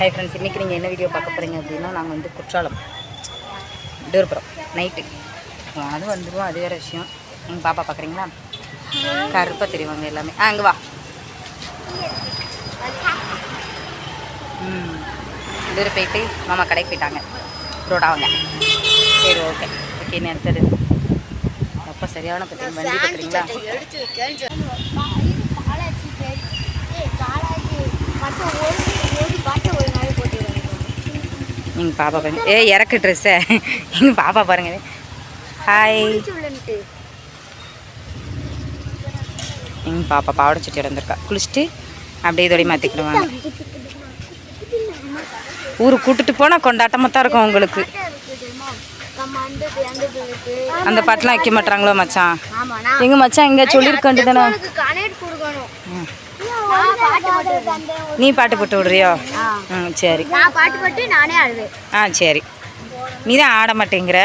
Hi friends இன்றைக்கி நீங்கள் என்ன வீடியோ பார்க்க போகிறீங்க அப்படின்னா நாங்கள் வந்து குற்றாலம் டூர்புரம் நைட்டு அது வந்துடுவோம் அது வேறு விஷயம். எங்கள் பாப்பா பார்க்குறீங்களா கருப்பாக தெரியுவாங்க எல்லாமே. ஆ அங்கே வா. ம். போயிட்டு மாமா கடைக்கு போயிட்டாங்க. ரோடாவங்க சரி ஓகே ஓகே அடுத்தது. அப்போ சரியான பற்றி வண்டி பார்க்குறீங்களா எடுத்து வைக்கன்னு பாலாஜி பேர் ஏய் பாலாஜி மட்டும் ஒரு ஒரு பாட்டை ஒரு நாள் போட்டு எங்கள் பாப்பா பாருங்க. ஏ இறக்கு ட்ரெஸ்ஸை எங்கள் பாப்பா பாருங்க. ஹாய் எங்கள் பாப்பா பாவாடை சுட்டி வந்திருக்கா குளிச்சுட்டு அப்படியே இதோடய மாற்றிக்கிடுவாங்க ஊருக்கு கூட்டிட்டு போனால் கொண்டாட்டமாக தான் இருக்கும் உங்களுக்கு. அந்த பாட்டெலாம் வைக்க மாட்டாங்களோ மச்சான்? எங்கள் மச்சான் இங்கே சொல்லியிருக்கேன் தானே நீ பாட்டு போட்டு விடுறியோ. ம் சரி. நான் பாட்டு பாட்டு நானே அழுவேன் ஆ சரி. நீ தான் ஆட மாட்டேங்கிற.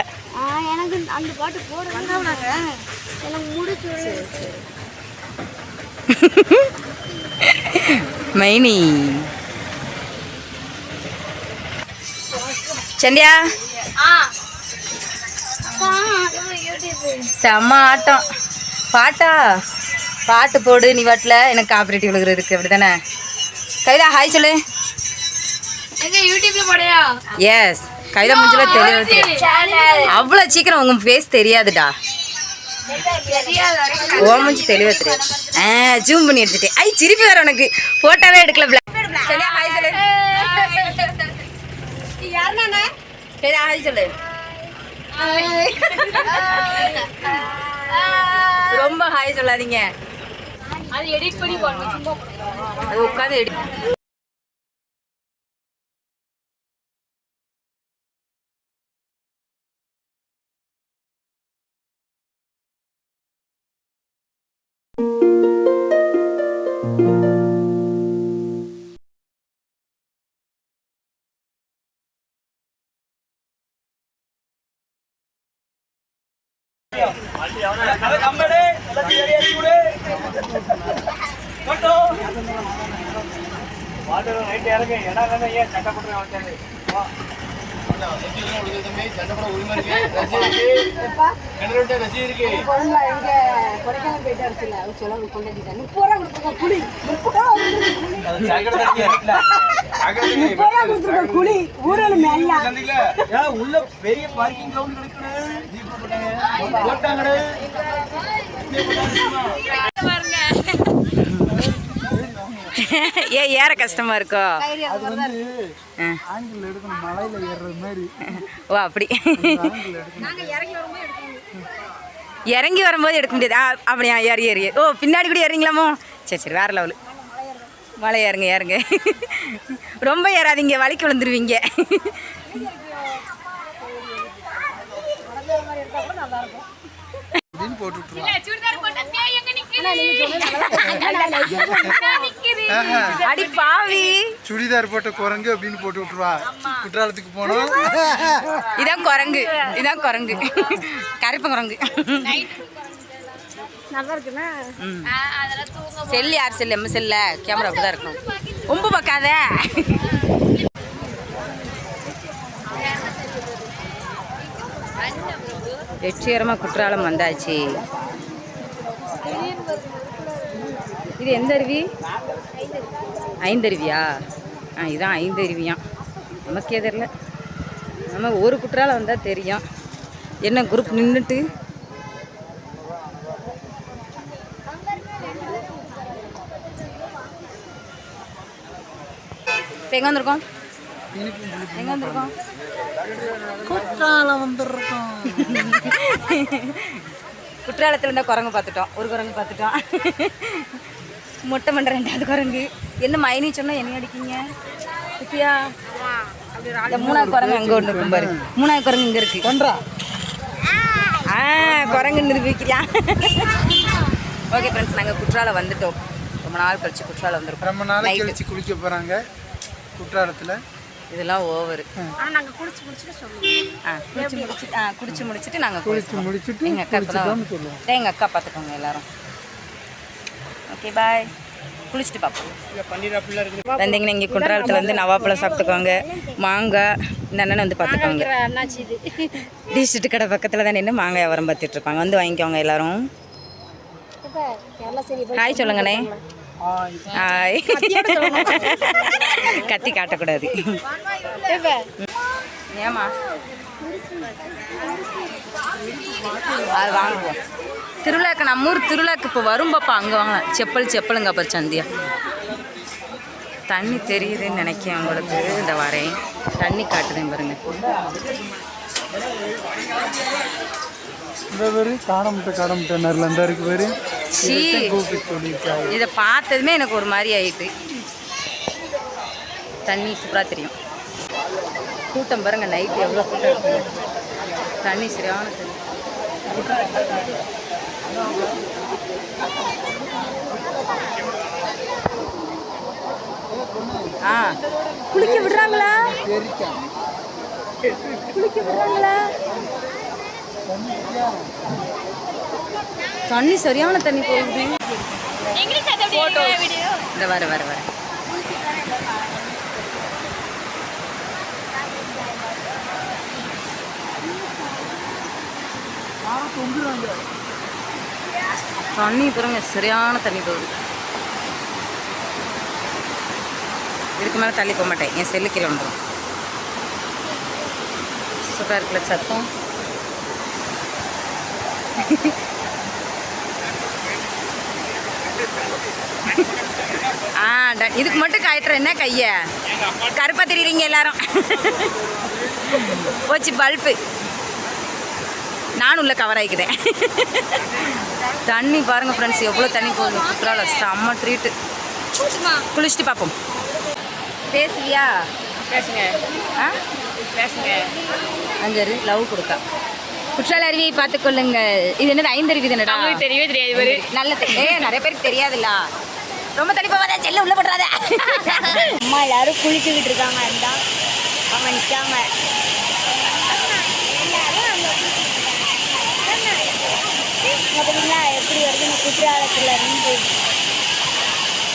எனக்கு அந்த பாட்டு போடுறாங்க எனக்கு முடிச்சு மைனி. சந்தியா? செம்ம ஆட்டம். பாட்டா? பாட்டு போடு நீ வாட்டில். எனக்கு காப்பரேட்டிவ் விழுகிறதுக்கு. அப்படி தானே கவிதா ஹாய் சொல்லு எஸ் கவிதா முஞ்சில தெளிவு அவ்வளோ சீக்கிரம் உங்க ஃபேஸ் தெரியாதுடா. ஓ மூஞ்சி தெளிவா தெரியும் ஆ ஜூம் பண்ணி எடுத்துட்டேன். ஐ சிரிப்பு வேற உனக்கு. போட்டோவே எடுக்கல black. சரியா ஹாய் சொல்லு. சரி ஹாய் சொல்லு. ரொம்ப ஹாய் சொல்லாதீங்க. அது எடிட் பண்ணி போடுங்க சும்மா அது உட்காந்து எடு உள்ள பெரிய பார்க்கிங் கிரவுண்ட் கிடைக்கணும் போட்டாங்கடே ஏ ஏற கஷ்டமா இருக்கோ அது வந்து ஆ. ஆங்கிள் எடுக்கணும் மலையில ஏறுறது மாதிரி. ஓ அப்படி. இறங்கி வரும்போது எடுக்க முடியாது. ஆ, அப்படியா ஏறி ஏறி ஓ பின்னாடி கூட ஏறிங்களாமோ சரி சரி வேற லெவலு மலை ஏறுங்க ஏறுங்க. ரொம்ப ஏறாதீங்க வலிக்கு விழுந்துருவீங்க. போட்டு அடி பாவி. சுடிதார் போட்ட குரங்கு அப்படின்னு போட்டு விட்டுருவா. குற்றாலத்துக்கு போனோம். இதான் குரங்கு. இதான் குரங்கு. கருப்பு குரங்கு. செல்லு யார் செல்லு? எம்ம செல்ல. கேமரா அப்படிதான் இருக்கும் ரொம்ப பார்க்காத. வெற்றிகரமாக குற்றாலம் வந்தாச்சு. இது எந்த அருவி? ஐந்தருவியா? ஆ இதான் ஐந்தருவியாம் நமக்கே தெரில நம்ம ஒரு குற்றாலம் வந்தால் தெரியும். என்ன குரூப் நின்றுட்டு இப்போ எங்கே வந்திருக்கோம்? எங்கே வந்திருக்கோம்? குற்றாலம் வந்துருக்கோம். குற்றாலத்தில் இருந்தால் குரங்கு பார்த்துட்டோம். ஒரு குரங்கு பார்த்துட்டோம். மொட்டை மண்டை ரெண்டாவது குரங்கு. என்ன மைனி சொன்னால் என்ன அடிக்கீங்க? சுத்தியா இந்த மூணாவது குரங்கு அங்கே ஒன்று இருக்கும் பாரு. மூணாவது குரங்கு இங்கே இருக்கு. பண்றா ஆ குரங்கு நிரூபிக்கிறியா? ஓகே ஃப்ரெண்ட்ஸ் நாங்கள் குற்றாலம் வந்துட்டோம். ரொம்ப நாள் கழிச்சு குற்றாலம் வந்திருக்கோம். ரொம்ப Night. கழிச்சு குளிக்க போறாங்க. குற்றாலத்துல. இதெல்லாம் ஓவர் ஆனா நாங்க குடிச்சு முடிச்சுட்டு சொல்லுவோம். ஆ குடிச்சு முடிச்சுட்டு ஆ குடிச்சு முடிச்சுட்டு நாங்கள் குளிச்சு முடிச்சுட்டு எங்கள் அக்கா எங்கள் அக்கா பார்த்துக்கோங்க எல்லாரும். ஓகே பாய் குளிச்சுட்டு பார்ப்போம் வந்தீங்கன்னா இங்கே குற்றாலத்தில் வந்து நவாப்பழம் சாப்பிட்டுக்கோங்க மாங்காய் இந்த அண்ணனை வந்து பார்த்துக்கோங்க டீஷர்ட் கடை பக்கத்தில் தான் நின்று மாங்காய் வியாபாரம் பார்த்துட்டு இருப்பாங்க. வந்து வாங்கிக்கோங்க எல்லாரும். ஹாய் சொல்லுங்கண்ணே. ஹாய் கத்தி காட்டக்கூடாது. ஏமா அது வாங்குவோம் திருவிழாக்கு நம்ம ஊர் திருவிழாக்கு இப்போ வரும் பாப்பா அங்கே வாங்கலாம் செப்பல் செப்பலுங்க அப்புறம் சந்தியா. தண்ணி தெரியுதுன்னு நினைக்கிறேன் உங்களுக்கு. இந்த வரேன். தண்ணி காட்டுதேன் பாருங்க. இதை பார்த்ததுமே எனக்கு ஒரு மாதிரி ஆயிட்டு. தண்ணி சூப்பராக தெரியும். கூட்டம் பாருங்க நைட் எவ்வளோ கூட்டம் இருக்கு. தண்ணி சரியான தண்ணி. ஆ. குளிக்க விடுறாங்களா? குளிக்க விடுறாங்களா? தண்ணி சரியான தண்ணி போகுது. இந்த வர வர வர. தண்ணி பாருங்க சரியான தண்ணி போகுது இதுக்கு மேலே தள்ளி போக மாட்டேன். என் செல்லு கீழே வந்துடும் சூப்பராக இருக்குல்ல சத்தம்? ஆ இதுக்கு மட்டும் காய்ட்டுற என்ன கையை? கருப்பாக தெரியுறீங்க எல்லாரும். போச்சு பல்பு. நானும் உள்ள கவர் ஆகிக்கிறேன் தண்ணி பாருங்க ஃப்ரெண்ட்ஸ் எவ்வளோ தண்ணி போகுது. குற்றால செம்ம ட்ரீட்டு குளிச்சுட்டு பார்ப்போம் பேசுவியா? பேசுங்க. ஆ? பேசுங்க. அஞ்சரு லவ் கொடுக்கா. குற்றால அருவியை பார்த்துக்கொள்ளுங்கள் இது என்னது ஐந்தருவி தானடா? அவங்களுக்கு தெரியவே தெரியாது நல்ல ஏ நிறைய பேருக்கு தெரியாதுல்ல. ரொம்ப தள்ளி போகாத செல்ல உள்ள போட்டுறாத. அம்மா எல்லாரும் குளிச்சுக்கிட்டு இருக்காங்க அந்த. அவங்க நிற்காங்க பார்த்தீங்களா எப்படி வருது? இந்த குற்றாலத்துல இருந்து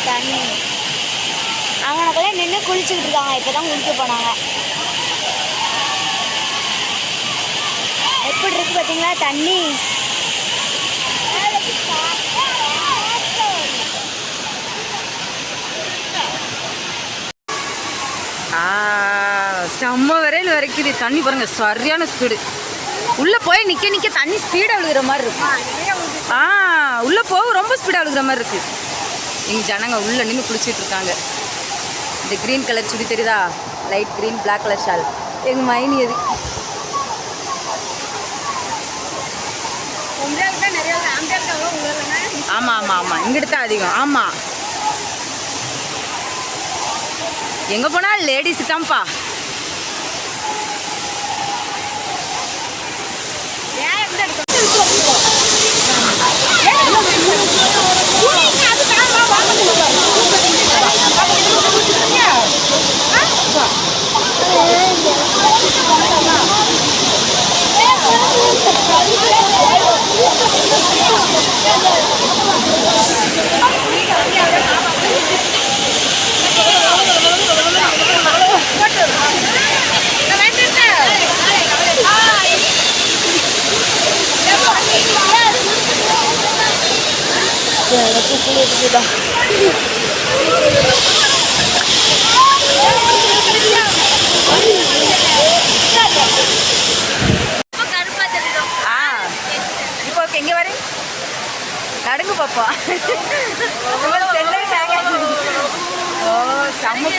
தண்ணி. அவங்களுக்கெல்லாம் நின்று குளிச்சுக்கிட்டு இருக்காங்க. இப்போ தான் குளிக்க போனாங்க. எப்படி இருக்கு பார்த்தீங்களா தண்ணி. செம்ம வரையில் வரைக்குது தண்ணி பாருங்க சரியான ஸ்பீடு உள்ளே போய் நிற்க நிற்க தண்ணி ஸ்பீடாக விழுகிற மாதிரி இருக்கும் ஆ உள்ளே போக ரொம்ப ஸ்பீடாக இருக்கிற மாதிரி இருக்கு. இங்கே ஜனங்க உள்ளே நின்று குளிச்சுட்டு இருக்காங்க. இந்த க்ரீன் கலர் சுடி தெரியுதா? Light green black colour shawl எங்கள் மைனி எது ஆமாம் ஆமாம் ஆமாம் இங்கிட்டு தான் அதிகம். ஆமாம் எங்கே போனால் லேடிஸ் தான்ப்பா. ஆ இப்போ ஓகே இங்கே நடுங்கு பாப்பா ஓ செம்ம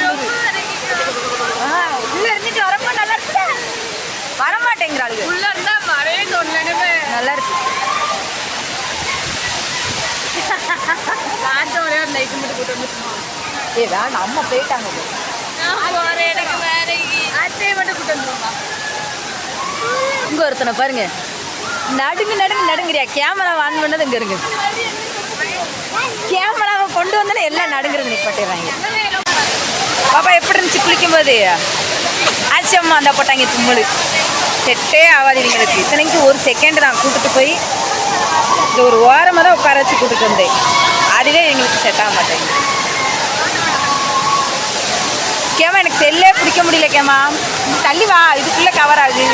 ஆ உள்ள இருந்துட்டு வரப்போ நல்லா இருக்கு வரமாட்டேங்கிறாளுங்க உள்ள இருந்தா மழையே நல்லா இருக்கு லாஸ்ட் ஒரே ஒரு நைட்டு மட்டும் கூட்டு வந்துருக்கோம் ஏதா நம்ம போயிட்டாங்க போ. போறேன் எனக்கு வேற அத்தையை மட்டும் கூட்டு வந்துருமா இங்க ஒருத்தனை பாருங்க. நடுங்கு நடுங்கு நடுங்குறியா? கேமரா ஆன் பண்ணது இங்க இருக்கு. கேமராவை கொண்டு வந்தோன்னே எல்லாம் நடுங்குறது நிப்பாட்டிடுறாங்க பாப்பா எப்படி இருந்துச்சு குளிக்கும் போது ஆச்சம்மா அந்த போட்டாங்க தும்மல். செட்டே ஆகாது இவங்களுக்கு. இத்தனைக்கு ஒரு செகண்ட் தான். கூட்டிட்டு போய் இந்த ஒரு ஓரமாக தான் உட்கார வச்சு கூட்டிட்டு வந்தேன். அதுவே எங்களுக்கு செட் ஆக மாட்டேங்குது. கேமா எனக்கு செல்லே பிடிக்க முடியல கேமா தள்ளி வா இதுக்குள்ளே கவர் ஆகுது.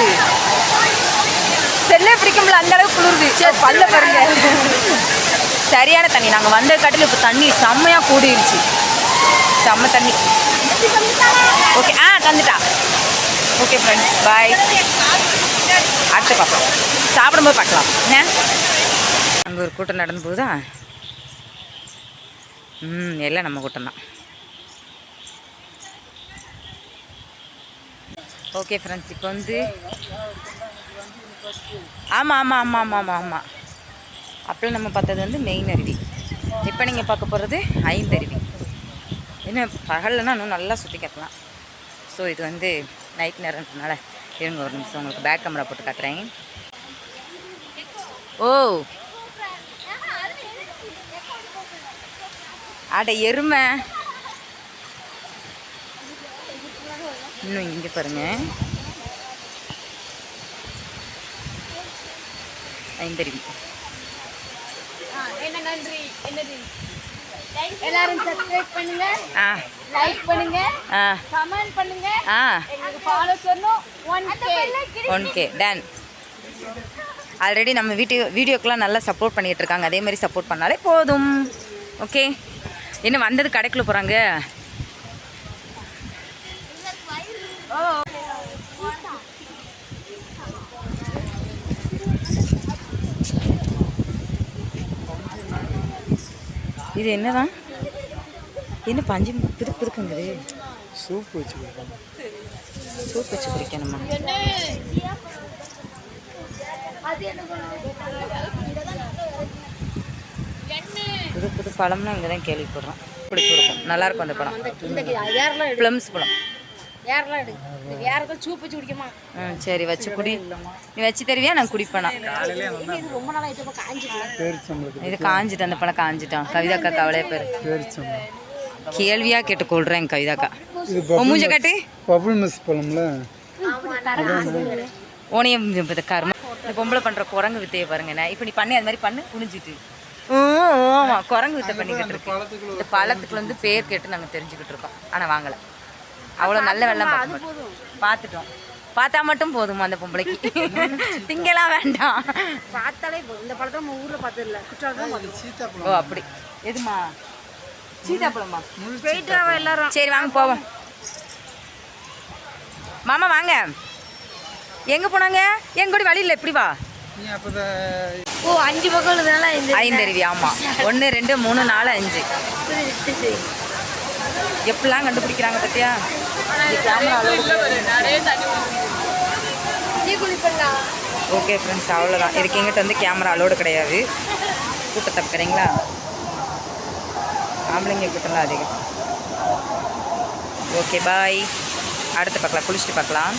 செல்லே பிடிக்க முடியல அந்த அளவுக்கு குளிருது. பல்ல பாருங்க. சரியான தண்ணி. நாங்கள் வந்த காட்டில் இப்போ தண்ணி செம்மையாக கூடிருச்சு. செம்ம தண்ணி. ஓகே ஆ தந்துட்டா. ஓகே ஃப்ரெண்ட்ஸ் பாய் அடுத்து பார்க்கலாம். சாப்பிடும்போது பார்க்கலாம். என்ன? அங்கே ஒரு கூட்டம் நடந்து போகுதா? ம் எல்லாம் நம்ம கூட்டம் தான். ஓகே ஃப்ரெண்ட்ஸ் இப்போ வந்து ஆமாம் ஆமாம் ஆமாம் ஆமாம் ஆமாம் ஆமாம் அப்போ நம்ம பார்த்தது வந்து மெயின் அருவி. இப்போ நீங்கள் பார்க்க போகிறது ஐந்தருவி என்ன பகல்லனா இன்னும் நல்லா சுற்றி காட்டலாம். ஸோ இது வந்து நைட் நேரம்ன்றனால இருங்க ஒரு நிமிஷம் உங்களுக்கு பேக் கேமரா போட்டு காட்டுறேன். ஓ! அட எருமை. இன்னும் இங்கே பாருங்க. ஐந்தருவி என்ன நன்றி என்னது? எல்லாரும் சப்ஸ்கிரைப் பண்ணுங்க லைக் கமெண்ட் எங்களுக்கு ஃபாலோ டன் ஆல்ரெடி நம்ம வீடியோ வீடியோக்கெலாம் நல்லா சப்போர்ட் பண்ணிகிட்டு இருக்காங்க. அதே மாதிரி சப்போர்ட் பண்ணாலே போதும். ஓகே என்ன வந்தது கடைக்குள்ள போகிறாங்க இது என்னதான் என்ன பஞ்சு புது புதுக்குங்குது? சூப் வச்சு கொடுப்பாங்க சூப் வச்சு குடிக்கணுமா? புது புது பழம்னா இங்கே தான் கேள்விப்படுறோம். பிடிச்சி இருக்கும் நல்லாயிருக்கும் அந்த எடு. ப்ளம்ஸ் குடிக்குமா? ம் சரி வச்சு குடி. நீ வச்சு தருவியா? நான் குடிப்பேனா? இது காஞ்சிட்டு? அந்த பழம் காஞ்சிட்டான் கவிதாக்கா கவலையே பேர். கேள்வியாக கேட்டு கொள்றேன் கவிதாக்கா மூஞ்ச காட்டு. Bubble miss பழம்ல. ஓனியம் இந்த கர்ம. இந்த பொம்பளை பண்ணுற குரங்கு வித்தையை பாருங்க நான் இப்போ நீ பண்ணி அது மாதிரி பண்ணு குனிஞ்சிட்டு. ஆமாம் குரங்கு வித்தை பண்ணிக்கிட்டு இருக்கு. இந்த பழத்துக்கு வந்து பேர் கேட்டு நாங்கள் தெரிஞ்சுக்கிட்டு இருக்கோம். ஆனால் வாங்கலை. அவ்வளோ நல்ல வெள்ளம் பார்த்துட்டோம். பார்த்தா மட்டும் போதுமா அந்த பொம்பளைக்கு? திங்கலாம் வேண்டாம். பார்த்தாலே போதும். இந்த படத்தை நம்ம ஊர்ல பார்த்தது இல்ல குற்றாலம் ஓ அப்படி. எதுமா? சீதாப்பழமா போயிட்டு எல்லாரும். சரி வாங்க போவோம். மாமா வாங்க. எங்கே போனாங்க? எங்க கூட வழியில் எப்படி வா. ஓ அஞ்சு பக்கம் உள்ளதுனால ஐந்தருவி ஆமாம் ஒன்று ரெண்டு மூணு நாலு அஞ்சு. எப்படிலாம் கண்டுபிடிக்கிறாங்க குடிப்பலாம் ஓகே ஃப்ரெண்ட்ஸ் அவ்வளோதான் இதுக்கு எங்கிட்ட வந்து கேமரா அலோடு கிடையாது. கூட்டம் தப்புக்கிறீங்களா ஆம்பளைங்க கூட்டம்லாம் அதிகம். ஓகே பாய் அடுத்து பார்க்கலாம் குளிச்சுட்டு பார்க்கலாம்.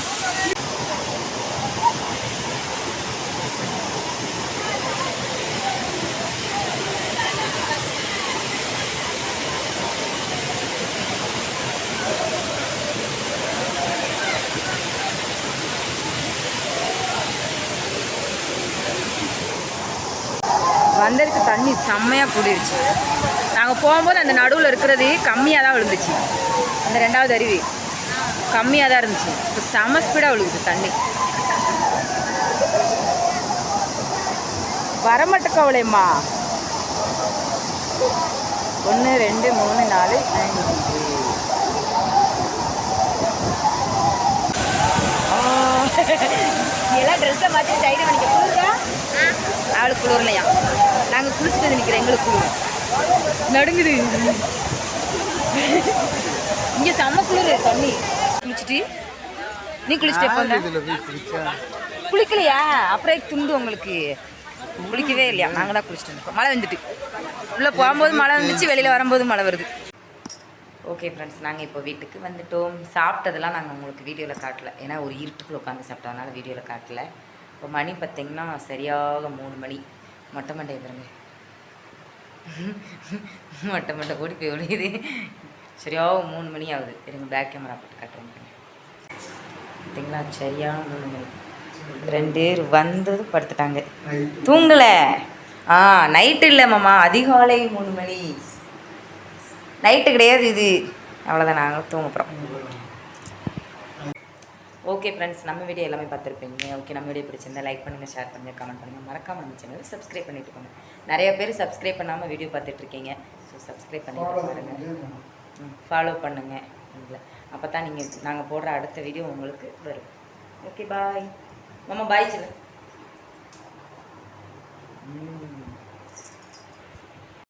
வந்ததுக்கு தண்ணி செம்மையாக கூடிருச்சு. நாங்கள் போகும்போது அந்த நடுவில் இருக்கிறது கம்மியாக தான் விழுந்துச்சு. அந்த ரெண்டாவது அருவி கம்மியாக தான் இருந்துச்சு. இப்போ செம ஸ்பீடாக விழுகுது தண்ணி. வரமாட்டக்கவளையம்மா ஒன்று ரெண்டு மூணு நாலு அஞ்சு. எல்லாம் ட்ரெஸ்ஸை மாற்றி டைரி பண்ணிக்க. குளிரா அவளுக்கு குளிரலையா? நாங்கள் குளிச்சுட்டு வந்து நிற்கிறோம் எங்களுக்கு. நடுங்குது. இங்கே செம்ம குளிர் தண்ணி. குளிச்சுட்டு. நீ குளிச்சுட்டு குளிக்கலையா? அப்புறம் துண்டு உங்களுக்கு. குளிக்கவே இல்லையா? நாங்கள் தான் குளிச்சுட்டு இருக்கோம் மழை வந்துட்டு. உள்ளே போகும்போது மழை வந்துச்சு வெளியில் வரும்போது மழை வருது. ஓகே ஃப்ரெண்ட்ஸ் நாங்கள் இப்போ வீட்டுக்கு வந்துட்டோம். சாப்பிட்டதெல்லாம் நாங்கள் உங்களுக்கு வீடியோவில் காட்டல. ஏன்னா ஒரு இருட்டுக்குள்ள உட்காந்து சாப்பிட்டதுனால வீடியோவில் காட்டல. இப்போ மணி பார்த்தீங்கன்னா சரியாக மூணு மணி. மொட்டை மண்டையை பாருங்க. மொட்டை மண்டை ஓடி போய் ஒழியுது சரியாக மூணு மணி ஆகுது. இருங்க பேக் கேமரா போட்டு கட்டுறேன் பார்த்தீங்களா சரியான மூணு மணி ரெண்டு பேர் வந்தது படுத்துட்டாங்க. தூங்கலை? ஆ நைட்டு இல்லை மாமா. அதிகாலை மூணு மணி. நைட்டு கிடையாது இது. அவ்வளோதான் நாங்கள் தூங்க போகிறோம் ஓகே ஃப்ரெண்ட்ஸ் நம்ம வீடியோ எல்லாமே பார்த்துருப்பீங்க. ஓகே நம்ம வீடியோ பிடிச்சிருந்தா லைக் பண்ணுங்கள் ஷேர் பண்ணுங்கள் கமெண்ட் பண்ணுங்கள் மறக்காம நம்ம சேனலை சப்ஸ்கிரைப் பண்ணிட்டு போங்க. நிறைய பேர் சப்ஸ்கிரைப் பண்ணாமல் வீடியோ பார்த்துட்ருக்கீங்க ஸோ சப்ஸ்கிரைப் பண்ணிட்டு பாருங்கள் ஃபாலோ பண்ணுங்கள் எங்களை அப்போ தான் நீங்கள் நாங்கள் போடுற அடுத்த வீடியோ உங்களுக்கு வரும். ஓகே பாய் மாமா பாய் சொல்லு